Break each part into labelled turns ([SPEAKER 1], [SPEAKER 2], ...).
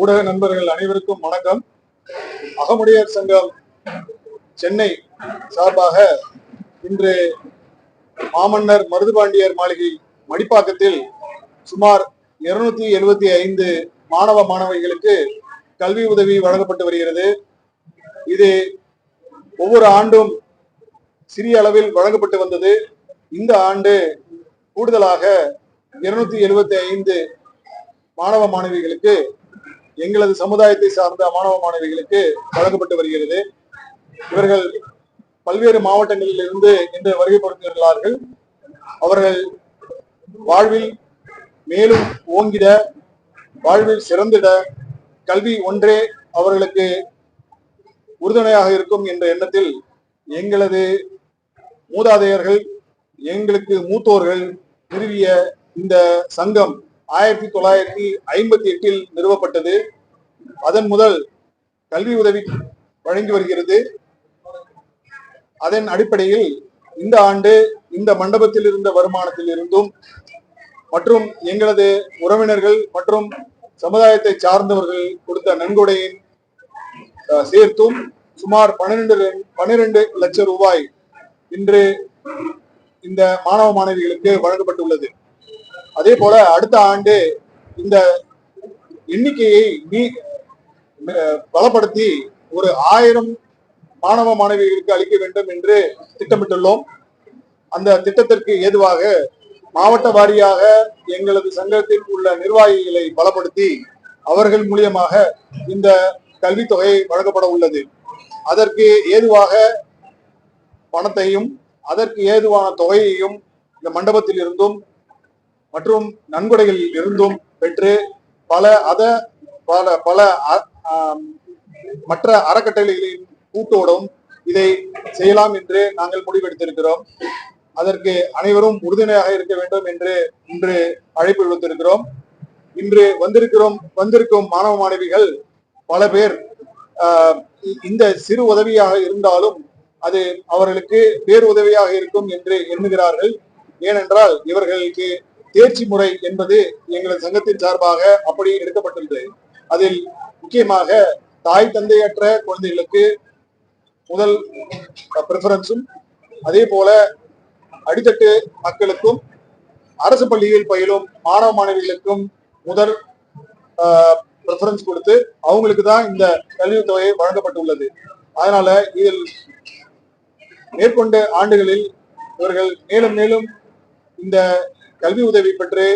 [SPEAKER 1] ஊடக நண்பர்கள் அனைவருக்கும் வணக்கம். அகமுடையார் சங்கம் சென்னை சார்பாக இன்று மாமன்னர் மருதுபாண்டியர் மாளிகை மடிப்பாக்கத்தில் சுமார் இருநூத்தி எழுபத்தி ஐந்து மாணவ மாணவிகளுக்கு கல்வி உதவி வழங்கப்பட்டு வருகிறது. இது ஒவ்வொரு ஆண்டும் சிறிய அளவில் வழங்கப்பட்டு வந்தது. இந்த ஆண்டு கூடுதலாக இருநூத்தி எழுபத்தி ஐந்து மாணவ மாணவிகளுக்கு எங்களது சமுதாயத்தை சார்ந்த மாணவ மாணவிகளுக்கு வழங்கப்பட்டு வருகிறது. இவர்கள் பல்வேறு மாவட்டங்களில் இருந்து இன்று வருகை அவர்கள் வாழ்வில் மேலும் ஓங்கிட வாழ்வில் சிறந்திட கல்வி ஒன்றே அவர்களுக்கு உறுதுணையாக இருக்கும் என்ற எண்ணத்தில் எங்களது மூதாதையர்கள் எங்களுக்கு மூத்தோர்கள் நிறுவிய இந்த சங்கம் ஆயிரத்தி தொள்ளாயிரத்தி ஐம்பத்தி எட்டில் நிறுவப்பட்டது. அதன் முதல் கல்வி உதவி வழங்கி வருகிறது. அதன் அடிப்படையில் இந்த ஆண்டு இந்த மண்டபத்தில் இருந்த வருமானத்தில் இருந்தும் மற்றும் எங்களது உறவினர்கள் மற்றும் சமுதாயத்தை சார்ந்தவர்கள் கொடுத்த நன்கொடையின் சேர்த்தும் சுமார் பன்னிரண்டு பன்னிரண்டு லட்சம் ரூபாய் இன்று இந்த மாணவ மாணவிகளுக்கு வழங்கப்பட்டுள்ளது. அதே போல அடுத்த ஆண்டு இந்த எண்ணிக்கையை நீ பலப்படுத்தி ஒரு ஆயிரம் மாணவ மாணவிகளுக்கு அளிக்க வேண்டும் என்று திட்டமிட்டுள்ளோம். அந்த திட்டத்திற்கு ஏதுவாக மாவட்ட வாரியாக எங்களது சங்கத்தில் உள்ள நிர்வாகிகளை பலப்படுத்தி அவர்கள் மூலியமாக இந்த கல்வித்தொகை வழங்கப்பட உள்ளது. அதற்கு ஏதுவாக பணத்தையும் அதற்கு ஏதுவான தொகையையும் இந்த மண்டபத்தில் இருந்தும் மற்றும் நன்கொடைகளில் இருந்தும் பெற்று பல அத பல பல மற்ற அறக்கட்டளைகளின் கூட்டோடும் இதை செய்யலாம் என்று நாங்கள் முடிவெடுத்திருக்கிறோம். அதற்கு அனைவரும் உறுதுணையாக இருக்க வேண்டும் என்று இன்று அழைப்பு விடுத்திருக்கிறோம். இன்று வந்திருக்கிறோம் வந்திருக்கும் மாணவ மாணவிகள் பல பேர் ஆஹ், இ- இந்த சிறு உதவியாக இருந்தாலும் அது அவர்களுக்கு பேருதவியாக இருக்கும் என்று எண்ணுகிறார்கள். ஏனென்றால் இவர்களுக்கு தேர்ச்சி முறை என்பது எங்களது சங்கத்தின் சார்பாக அப்படி எடுக்கப்பட்டுள்ளது. அதில் முக்கியமாக தாய் தந்தையற்ற குழந்தைகளுக்கு முதல் ப்ரிஃபரன்ஸும் அதே போல அடித்தட்டு மக்களுக்கும் அரசு பள்ளியில் பயிலும் மாணவ மாணவிகளுக்கும் முதல் ப்ரிஃபரன்ஸ் கொடுத்து அவங்களுக்கு தான் இந்த கல்வித் தொகை வழங்கப்பட்டுள்ளது. அதனால இதில் மேற்கொண்ட ஆண்டுகளில் இவர்கள் மேலும் மேலும் இந்த கல்வி உதவி பெற்று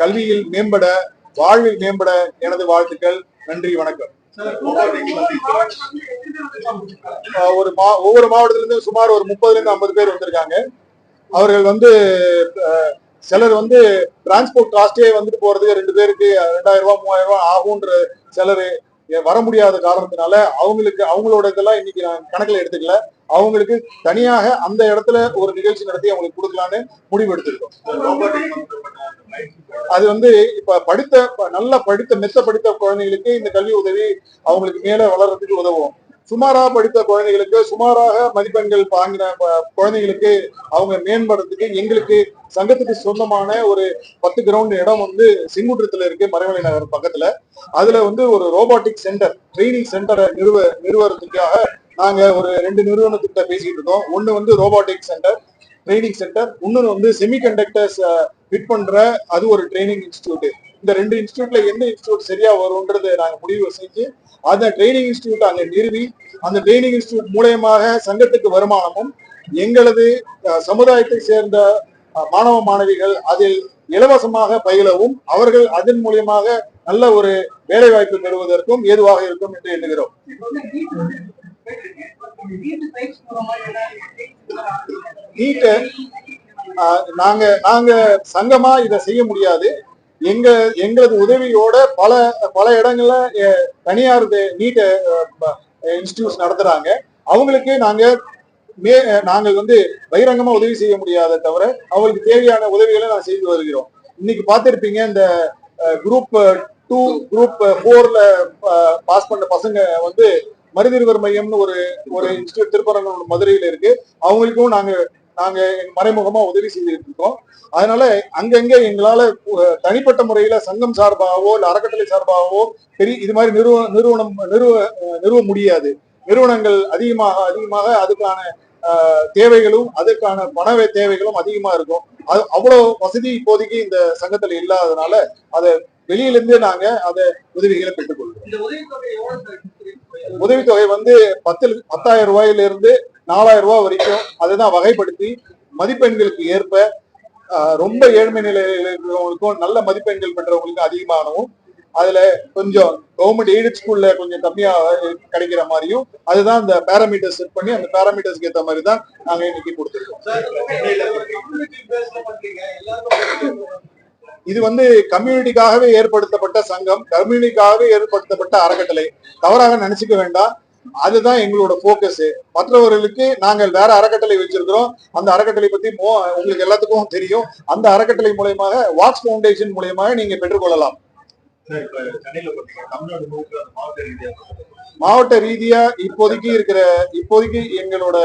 [SPEAKER 1] கல்வியில் மேம்பட வாழ்வில் மேம்பட எனது வாழ்த்துக்கள். நன்றி வணக்கம். ஒரு மா ஒவ்வொரு மாவட்டத்திலிருந்து சுமார் ஒரு முப்பதுல இருந்து ஐம்பது பேர் வந்திருக்காங்க. அவர்கள் வந்து சிலர் வந்து டிரான்ஸ்போர்ட் காஸ்டே வந்துட்டு போறதுக்கு ரெண்டு பேருக்கு ரெண்டாயிரம் ரூபாய் மூவாயிரம் ரூபாய் ஆகுன்ற சிலர் வர முடியாத காரணத்தினால அவங்களுக்கு அவங்களோட இதெல்லாம் இன்னைக்கு நான் கணக்குல எடுத்துக்கல. அவங்களுக்கு தனியாக அந்த இடத்துல ஒரு நிகழ்ச்சி நடத்தி அவங்களுக்கு கொடுக்கலான்னு முடிவு எடுத்திருக்கோம் அது வந்து இப்ப படித்த ப- நல்லா படித்த மெத்த படித்த குழந்தைகளுக்கு இந்த கல்வி உதவி அவங்களுக்கு மேல வளர்றதுக்கு உதவும். சுமாரா படித்த குழந்தைகளுக்கு சுமாராக மதிப்பெண்கள் வாங்கின ப- குழந்தைகளுக்கு அவங்க மேம்படுறதுக்கு எங்களுக்கு சங்கத்துக்கு சொந்தமான ஒரு பத்து கிரவுண்ட் இடம் வந்து செங்குன்றத்துல இருக்கு மறைமலை நகர் பக்கத்துல. அதுல வந்து ஒரு ரோபோட்டிக் சென்டர் ட்ரைனிங் சென்டரை நிறுவ நிறுவனத்துக்காக நாங்க ஒரு ரெண்டு நிறுவனத்துக்கிட்ட பேசிட்டு இருக்கோம். ஒண்ணு வந்து ரோபோட்டிக் சென்டர் ட்ரைனிங் சென்டர் இன்னொன்று வந்து செமிகண்டக்டர்ஸ் ஃபிட் பண்ற அது ஒரு ட்ரைனிங் இன்ஸ்டியூட் இந்த ரெண்டு இன்ஸ்டியூட்ல எந்த இன்ஸ்டியூட் சரியா வரும்ன்றது நாங்க முடிவு செஞ்சு அந்த ட்ரைனிங் இன்ஸ்டியூட் அங்க நிறுவி அந்த ட்ரைனிங் இன்ஸ்டியூட் மூலயமாக சங்கத்துக்கு வருமானமும் எங்களது சமுதாயத்தை சேர்ந்த மாணவ மாணவிகள் அதில் இலவசமாக பயிலவும் அவர்கள் அதன் மூலியமாக நல்ல ஒரு வேலை வாய்ப்பு பெறுவதற்கும் ஏதுவாக இருக்கும் என்று எண்ணுகிறோம். நீட்டு நாங்க நாங்க சங்கமா இதை செய்ய முடியாது. எங்க எங்களது உதவியோட பல பல இடங்கள்ல தனியார் நீட் இன்ஸ்டிடியூட்ஸ் நடத்துறாங்க. அவங்களுக்கு நாங்க மே நாங்கள் வந்து பகிரங்கமா உதவி செய்ய முடியாத தவிர அவங்களுக்கு தேவையான உதவிகளை நான் செய்து வருகிறோம். இன்னைக்கு பார்த்திருப்பீங்க இந்த குரூப் டூ குரூப் ஃபோர்ல பாஸ் பண்ண பசங்க வந்து மருதிருவர் மையம்னு ஒரு ஒரு இன்ஸ்டியூட் திருப்பரங்குன்றம் மதுரையில இருக்கு. அவங்களுக்கும் நாங்க நாங்க மறைமுகமா உதவி செய்துட்டு இருக்கோம். அதனால அங்கங்க எங்களால தனிப்பட்ட முறையில சங்கம் சார்பாகவோ இல்ல அறக்கட்டளை சார்பாகவோ பெரிய இது மாதிரி நிறுவ நிறுவனம் நிறுவ நிறுவ முடியாது. நிறுவனங்கள் அதிகமாக அதிகமாக அதுக்கான தேவைகளும் அதுக்கான பண தேவைகளும் அதிகமா இருக்கும். அது அவ்வளவு வசதி இப்போதைக்கு இந்த சங்கத்துல இல்லாததுனால அதை வெளியிலிருந்து நாங்க அதை உதவிகளை பெற்றுக்கொள்வோம்
[SPEAKER 2] இந்த உதவித்தொகை
[SPEAKER 1] வந்து பத்து பத்தாயிரம் ரூபாயில இருந்து நாலாயிரம் ரூபாய் வரைக்கும் அதுதான் வகைப்படுத்தி மதிப்பெண்களுக்கு ஏற்ப ரொம்ப ஏழ்மை நிலையில் இருக்கிறவங்களுக்கும் நல்ல மதிப்பெண்கள் பெற்றவங்களுக்கும் அதிகமானவும் அதுல கொஞ்சம் கவர்மெண்ட் எய்டட் ஸ்கூல்ல கொஞ்சம் கம்மியா கிடைக்கிற மாதிரியும் அதுதான் அந்த பேராமீட்டர் செட் பண்ணி அந்த பேராமீட்டர்ஸ்க்கு ஏற்ற மாதிரி தான் நாங்க இன்னைக்கு கொடுத்துருக்கோம். இது வந்து கம்யூனிட்டிக்காகவே ஏற்படுத்தப்பட்ட சங்கம் கம்யூனிட்டிக்காகவே ஏற்படுத்தப்பட்ட அறக்கட்டளை. தவறாக நினைச்சுக்க வேண்டாம். அதுதான் எங்களோட போக்கஸ் மற்றவர்களுக்கு நாங்கள் வேற அறக்கட்டளை வச்சிருக்கிறோம். அந்த அறக்கட்டளை பத்தி உங்களுக்கு எல்லாத்துக்கும் தெரியும். அந்த அறக்கட்டளை மூலயமாக வாக்ஸ் ஃபவுண்டேஷன் மூலயமாக நீங்க பெற்றுக்கொள்ளலாம்.
[SPEAKER 2] மாவட்ட ரீதியா
[SPEAKER 1] மாவட்ட இப்போதைக்கு இருக்கிற இப்போதைக்கு எங்களோட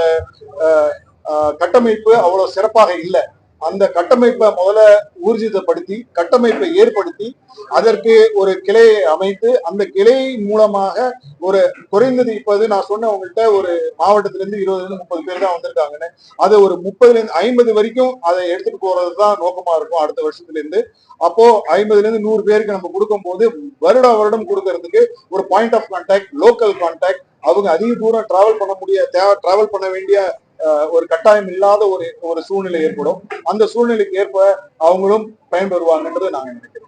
[SPEAKER 1] கட்டமைப்பு அவ்வளவு சிறப்பாக இல்லை. அந்த கட்டமைப்பை முதல்ல ஊர்ஜிதப்படுத்தி கட்டமைப்பை ஏற்படுத்தி அதற்கு ஒரு கிளையை அமைத்து அந்த கிளை மூலமாக ஒரு குறைந்தது இப்போது நான் சொன்ன உங்கள்கிட்ட ஒரு மாவட்டத்துல இருந்து இருபதுல இருந்து முப்பது பேர் தான் வந்திருக்காங்கன்னு. அதை ஒரு முப்பதுல இருந்து ஐம்பது வரைக்கும் அதை எடுத்துட்டு போறது தான் நோக்கமா இருக்கும் அடுத்த வருஷத்துல இருந்து அப்போ ஐம்பதுல இருந்து நூறு பேருக்கு நம்ம கொடுக்கும்போது வருட வருடம் கொடுக்கறதுக்கு ஒரு point of contact local contact அவங்க அதிக தூரம் டிராவல் பண்ண முடிய தேவை டிராவல் பண்ண வேண்டிய ஒரு கட்டாயம் இல்லாத ஒரு ஒரு சூழ்நிலை ஏற்படும். அந்த சூழ்நிலைக்கு ஏற்ப அவங்களும் பயன்பெறுவாங்கன்றது நாங்க நினைக்கிறோம்